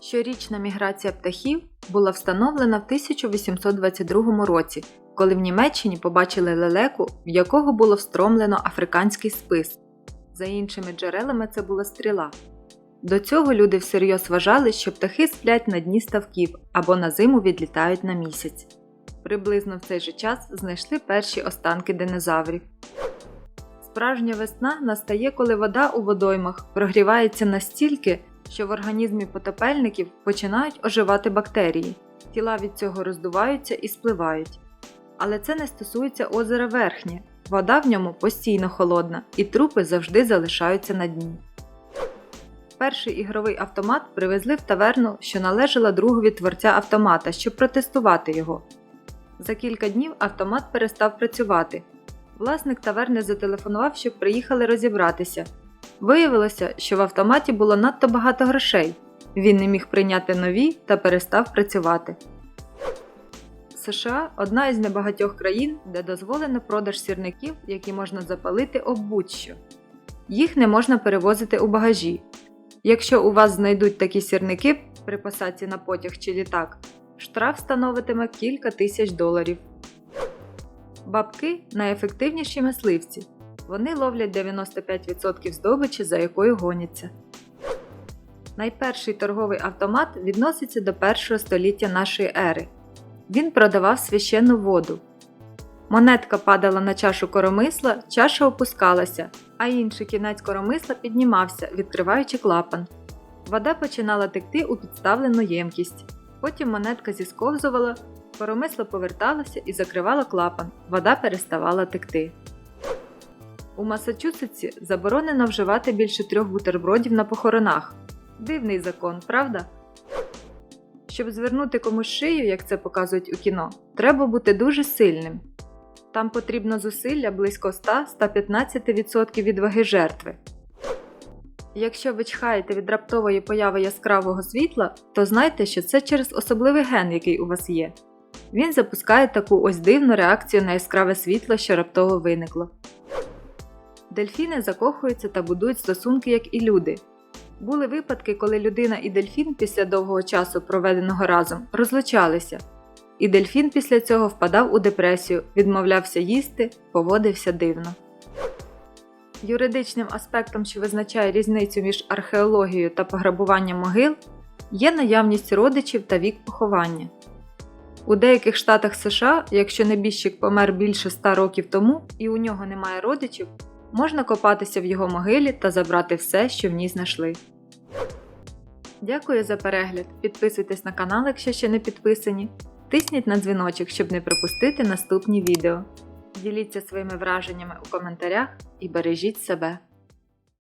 Щорічна міграція птахів була встановлена в 1822 році, коли в Німеччині побачили лелеку, в якого було встромлено африканський спис. За іншими джерелами це була стріла. До цього люди всерйоз вважали, що птахи сплять на дні ставків або на зиму відлітають на місяць. Приблизно в цей же час знайшли перші останки динозаврів. Справжня весна настає, коли вода у водоймах прогрівається настільки, що в організмі потопельників починають оживати бактерії. Тіла від цього роздуваються і спливають. Але це не стосується озера Верхнє. Вода в ньому постійно холодна, і трупи завжди залишаються на дні. Перший ігровий автомат привезли в таверну, що належала другові творця автомата, щоб протестувати його. За кілька днів автомат перестав працювати. Власник таверни зателефонував, щоб приїхали розібратися. Виявилося, що в автоматі було надто багато грошей. Він не міг прийняти нові та перестав працювати. США одна із небагатьох країн, де дозволено продаж сірників, які можна запалити об будь-що. Їх не можна перевозити у багажі. Якщо у вас знайдуть такі сірники при посадці на потяг чи літак, штраф становитиме кілька тисяч доларів. Бабки найефективніші мисливці. Вони ловлять 95% здобичі, за якою гоняться. Найперший торговий автомат відноситься до першого століття нашої ери. Він продавав священну воду. Монетка падала на чашу коромисла, чаша опускалася, а інший кінець коромисла піднімався, відкриваючи клапан. Вода починала текти у підставлену ємкість. Потім монетка зісковзувала, коромисло поверталося і закривало клапан. Вода переставала текти. У Масачусетсі заборонено вживати більше трьох бутербродів на похоронах. Дивний закон, правда? Щоб звернути комусь шию, як це показують у кіно, треба бути дуже сильним. Там потрібно зусилля близько 100-115% від ваги жертви. Якщо ви чхаєте від раптової появи яскравого світла, то знайте, що це через особливий ген, який у вас є. Він запускає таку ось дивну реакцію на яскраве світло, що раптово виникло. Дельфіни закохуються та будують стосунки, як і люди. Були випадки, коли людина і дельфін після довгого часу, проведеного разом, розлучалися, і дельфін після цього впадав у депресію, відмовлявся їсти, поводився дивно. Юридичним аспектом, що визначає різницю між археологією та пограбуванням могил, є наявність родичів та вік поховання. У деяких штатах США, якщо небіжчик помер більше ста років тому і у нього немає родичів, можна копатися в його могилі та забрати все, що в ній знайшли. Дякую за перегляд. Підписуйтесь на канал, якщо ще не підписані. Тисніть на дзвіночок, щоб не пропустити наступні відео. Діліться своїми враженнями у коментарях і бережіть себе.